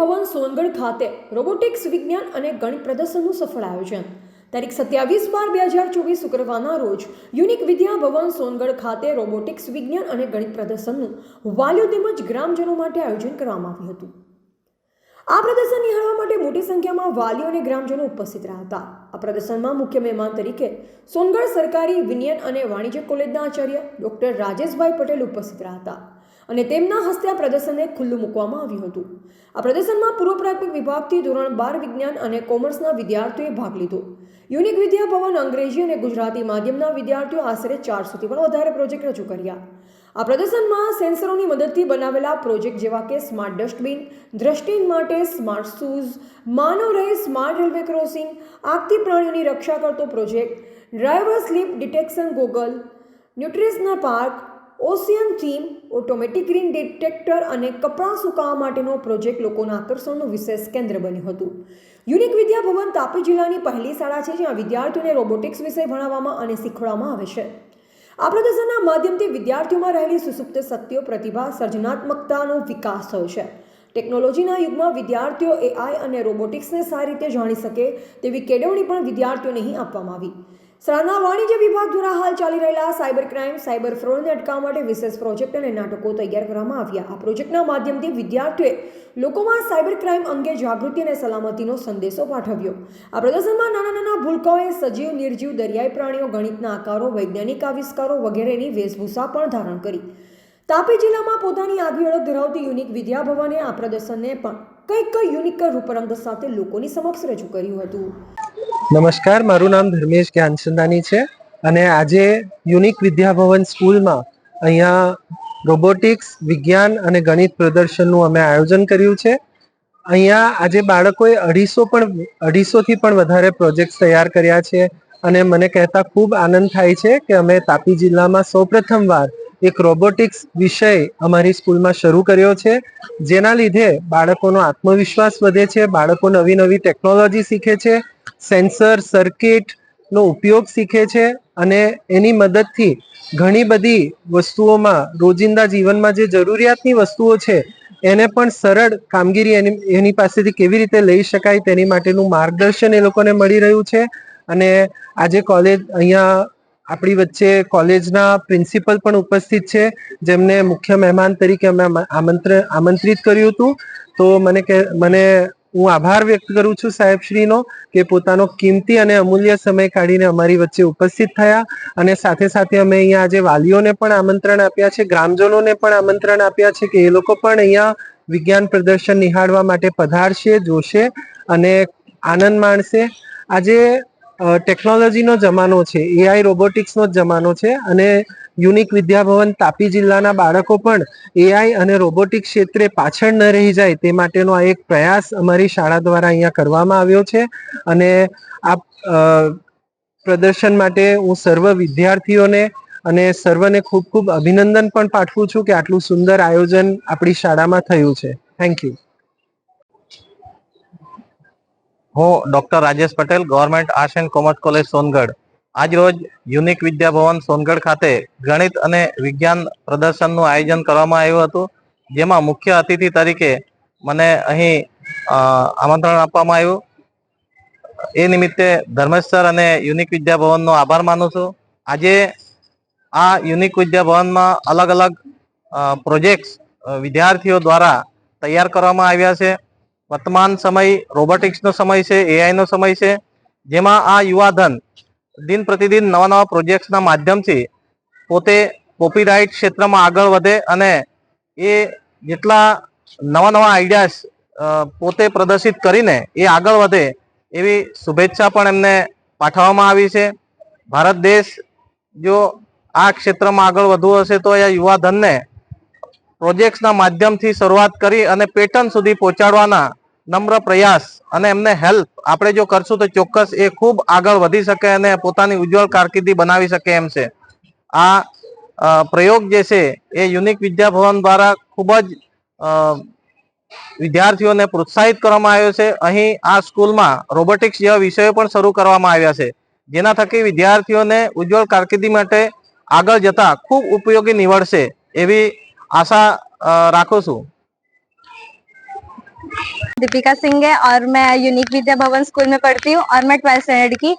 ભવન સોનગઢ ખાતે રોબોટિક્સ વિજ્ઞાન અને ગણિત પ્રદર્શનનું સફળ આયોજન. તારીખ સત્યાવીસ બાર બે હજાર ચોવીસ શુક્રવારના રોજ યુનિક વિદ્યા ભવન સોનગઢ ખાતે રોબોટિક્સ વિજ્ઞાન અને ગણિત પ્રદર્શનનું વાલીઓ તેમજ ગ્રામજનો માટે આયોજન કરવામાં આવ્યું હતું. આ પ્રદર્શન નિહાળવા માટે મોટી સંખ્યામાં વાલીઓ અને ગ્રામજનો ઉપસ્થિત રહ્યા હતા. આ પ્રદર્શનમાં મુખ્ય મહેમાન તરીકે સોનગઢ સરકારી વિનયન અને વાણિજ્ય કોલેજના આચાર્ય ડોક્ટર રાજેશભાઈ પટેલ ઉપસ્થિત રહ્યા હતા. અને તેમના હસ્તે આ પ્રદર્શનને ખુલ્લું મૂકવામાં આવ્યું હતું. આ પ્રદર્શનમાં પૂર્વ પ્રાથમિક વિભાગથી ધોરણ બાર વિજ્ઞાન અને કોમર્સના વિદ્યાર્થીઓએ ભાગ લીધો. યુનિક વિદ્યા ભવન અંગ્રેજી અને ગુજરાતી માધ્યમના વિદ્યાર્થીઓ આશરે ચારસોથી પણ વધારે પ્રોજેક્ટ રજૂ કર્યા. આ પ્રદર્શનમાં સેન્સરોની મદદથી બનાવેલા પ્રોજેક્ટ જેવા કે સ્માર્ટ ડસ્ટબિન દ્રષ્ટિ માટે સ્માર્ટ શૂઝ, માનવ રહે સ્માર્ટ રેલવે ક્રોસિંગ, આગથી પ્રાણીઓની રક્ષા કરતો project, driver sleep detection goggle, nutritional park ocean theme automatic green detector અને કપડાં સુકાવવા માટેનો પ્રોજેક્ટ લોકોના આકર્ષણનું વિશેષ કેન્દ્ર બન્યું હતું. યુનિક વિદ્યા ભવન તાપી જિલ્લાની પહેલી શાળા છે, જ્યાં વિદ્યાર્થીઓને રોબોટિક્સ વિષય ભણાવવામાં અને શીખવાડવામાં આવે છે. આ પ્રદર્શનના માધ્યમથી વિદ્યાર્થીઓમાં રહેલી સુસુપ્ત શક્તિઓ, પ્રતિભા, સર્જનાત્મકતાનો વિકાસ થયો છે. ટેકનોલોજીના યુગમાં વિદ્યાર્થીઓ એઆઈ અને રોબોટિક્સને સારી રીતે જાણી શકે તેવી કેળવણી પણ વિદ્યાર્થીઓને અહીં આપવામાં આવી. શાળાના વાણિજ્ય વિભાગ દ્વારા હાલ ચાલી રહેલા સાયબર ક્રાઇમ, સાયબર ફ્રોડને અટકાવવા માટે વિશેષ પ્રોજેક્ટ અને નાટકો તૈયાર કરવામાં આવ્યા. આ પ્રોજેક્ટના માધ્યમથી વિદ્યાર્થીઓએ લોકોમાં સાયબર ક્રાઇમ અંગે જાગૃતિ અને સલામતીનો સંદેશો પાઠવ્યો. આ પ્રદર્શનમાં નાના નાના ભૂલકાઓએ સજીવ, નિર્જીવ, દરિયાઈ પ્રાણીઓ, ગણિતના આકારો, વૈજ્ઞાનિક આવિષ્કારો વગેરેની વેશભૂષા પણ ધારણ કરી. તાપી જિલ્લામાં પોતાની આગવી ઓળખ ધરાવતી યુનિક વિદ્યાભવને આ પ્રદર્શનને પણ કંઈક યુનિક રૂપરંગ સાથે લોકોની સમક્ષ રજૂ કર્યું હતું. નમસ્કાર, મારું નામ ધર્મેશ જ્ઞાનચંદાની છે અને આજે યુનિક વિદ્યાભવન સ્કૂલમાં અહીંયા રોબોટિક્સ, વિજ્ઞાન અને ગણિત પ્રદર્શનનું અમે આયોજન કર્યું છે. અહીંયા આજે બાળકોએ અઢીસો પણ, અઢીસોથી પણ વધારે પ્રોજેક્ટ્સ તૈયાર કર્યા છે અને મને કહેતા ખૂબ આનંદ થાય છે કે અમે તાપી જિલ્લામાં સૌપ્રથમવાર એક રોબોટિક્સ વિષય અમારી સ્કૂલમાં શરૂ કર્યો છે, જેના લીધે બાળકોનો આત્મવિશ્વાસ વધે છે, બાળકો નવી નવી ટેકનોલોજી શીખે છે સેન્સર સર્કિટ નો ઉપયોગ શીખે છે અને એની મદદથી ઘણી બધી વસ્તુઓમાં રોજિંદા જીવનમાં જે જરૂરિયાતની વસ્તુઓ છે, એને પણ સરળ કામગીરી એની એની પાસેથી કેવી રીતે લઈ શકાય તેની માટેનું માર્ગદર્શન એ લોકોને મળી રહ્યું છે. અને આજે કોલેજ અહીંયા આપણી વચ્ચે કોલેજના પ્રિન્સિપલ પણ ઉપસ્થિત છે, જેમને મુખ્ય મહેમાન તરીકે અમે આમંત્રણ આમંત્રિત કર્યું હતું. તો મને કે, મને હું આભાર વ્યક્ત કરું છું સાહેબશ્રીનો કે પોતાનો કિંમતી અને અમૂલ્ય સમય કાઢીને અમારી વચ્ચે ઉપસ્થિત થયા અને સાથે સાથે અમે અહીંયા આજે વાલીઓને પણ આમંત્રણ આપ્યા છે, ગ્રામજનોને પણ આમંત્રણ આપ્યા છે કે એ લોકો પણ અહીંયા વિજ્ઞાન પ્રદર્શન નિહાળવા માટે પધારશે, જોશે અને આનંદ માણશે. આજે ટેકનોલોજીનો જમાનો છે એઆઈ રોબોટિક્સનો જ જમાનો છે અને યુનિક વિદ્યાભવન તાપી જિલ્લાના બાળકો પણ એઆઈ અને રોબોટિક ક્ષેત્રે પાછળ ન રહી જાય તે માટેનો આ એક પ્રયાસ અમારી શાળા દ્વારા અહીંયા કરવામાં આવ્યો છે. અને આ પ્રદર્શન માટે હું સર્વ વિદ્યાર્થીઓને અને સર્વને ખૂબ ખૂબ અભિનંદન પણ પાઠવું છું કે આટલું સુંદર આયોજન આપણી શાળામાં થયું છે. થેન્ક યુ હું doctor Rajesh Patel, government arts and commerce college Songadh. આજ રોજ યુનિક વિદ્યાભવન સોનગઢ ખાતે ગણિત અને વિજ્ઞાન પ્રદર્શનનું આયોજન કરવામાં આવ્યું હતું, જેમાં મુખ્ય અતિથિ તરીકે મને અહીં આમંત્રણ આપવામાં આવ્યું. એ નિમિત્તે ધર્મેશ સર અને યુનિક વિદ્યાભવનનો આભાર માનું છું. આજે આ યુનિક વિદ્યાભવનમાં અલગ અલગ પ્રોજેક્ટ્સ વિદ્યાર્થીઓ દ્વારા તૈયાર કરવામાં આવ્યા છે. વર્તમાન સમય, રોબોટિક્સનો સમય છે એઆઈનો સમય છે, જેમાં આ યુવાધન દિન પ્રતિદિન નવા નવા પ્રોજેક્ટ્સના માધ્યમથી પોતે કોપીરાઇટ ક્ષેત્રમાં આગળ વધે અને એ જેટલા નવા નવા આઈડિયાસ પોતે પ્રદર્શિત કરીને એ આગળ વધે એવી શુભેચ્છા પણ એમને પાઠવવામાં આવી છે. ભારત દેશ જો આ ક્ષેત્રમાં આગળ વધવું હશે તો એ યુવાધનને પ્રોજેક્ટ્સના માધ્યમથી શરૂઆત કરી અને પેટર્ન સુધી પહોંચાડવાના નમ્ર પ્રયાસ અને એમને હેલ્પ આપણે જો કરશું તો ચોક્કસ એ ખૂબ આગળ વધી શકે અને પોતાની ઉજ્જવળ કારકિર્દી બનાવી શકે એમ છે. આ પ્રયોગ જે છે એ યુનિક વિદ્યાભવન દ્વારા ખૂબ જ વિદ્યાર્થીઓને પ્રોત્સાહિત કરવામાં આવ્યો છે. અહીં આ સ્કૂલમાં રોબોટિક્સ જેવા વિષયો પણ શરૂ કરવામાં આવ્યા છે, જેના થકી વિદ્યાર્થીઓને ઉજ્જવળ કારકિર્દી માટે આગળ જતા ખૂબ ઉપયોગી નીવડશે એવી આશા રાખું છું. दीपिका सिंह है और मैं यूनिक विद्या भवन स्कूल में पढ़ती हूँ और मैं ट्वेल्थ स्टैंडर्ड की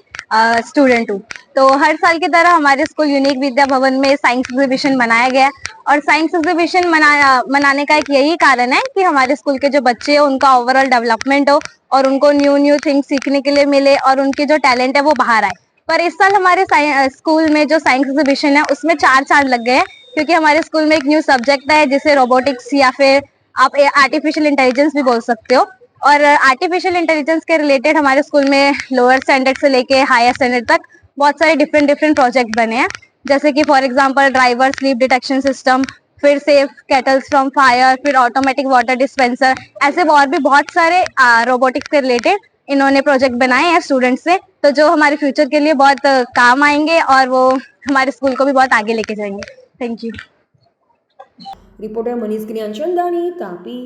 स्टूडेंट हूँ। तो हर साल की तरह हमारे स्कूल यूनिक विद्या भवन में साइंस एग्जीबिशन मनाया गया और साइंस एग्जीबिशन मनाया, मनाने का एक यही कारण है कि हमारे स्कूल के जो बच्चे हैं, उनका ओवरऑल डेवलपमेंट हो और उनको न्यू न्यू थिंग्स सीखने के लिए मिले और उनके जो टैलेंट है वो बाहर आए। पर इस साल हमारे स्कूल में जो साइंस एग्जीबिशन है, उसमें चार चार लग गए हैं, क्योंकि हमारे स्कूल में एक न्यू सब्जेक्ट है, जिसे रोबोटिक्स या फिर आप आर्टिफिशियल इंटेलिजेंस भी बोल सकते हो। और आर्टिफिशियल इंटेलिजेंस के रिलेटेड हमारे स्कूल में लोअर स्टैंडर्ड से लेके हायर स्टैंडर्ड तक बहुत सारे डिफरेंट डिफरेंट प्रोजेक्ट बने हैं। जैसे कि for example driver sleep detection system फिर सेफ़ केटल्स फ्रॉम फायर फिर ऑटोमेटिक वाटर डिस्पेंसर ऐसे और भी बहुत सारे रोबोटिक्स के रिलेटेड इन्होंने प्रोजेक्ट बनाए हैं स्टूडेंट्स से। तो जो हमारे फ्यूचर के लिए बहुत काम आएँगे और वो हमारे स्कूल को भी बहुत आगे लेके जाएँगे। Thank you reporter Manish Gyanchandani Tapi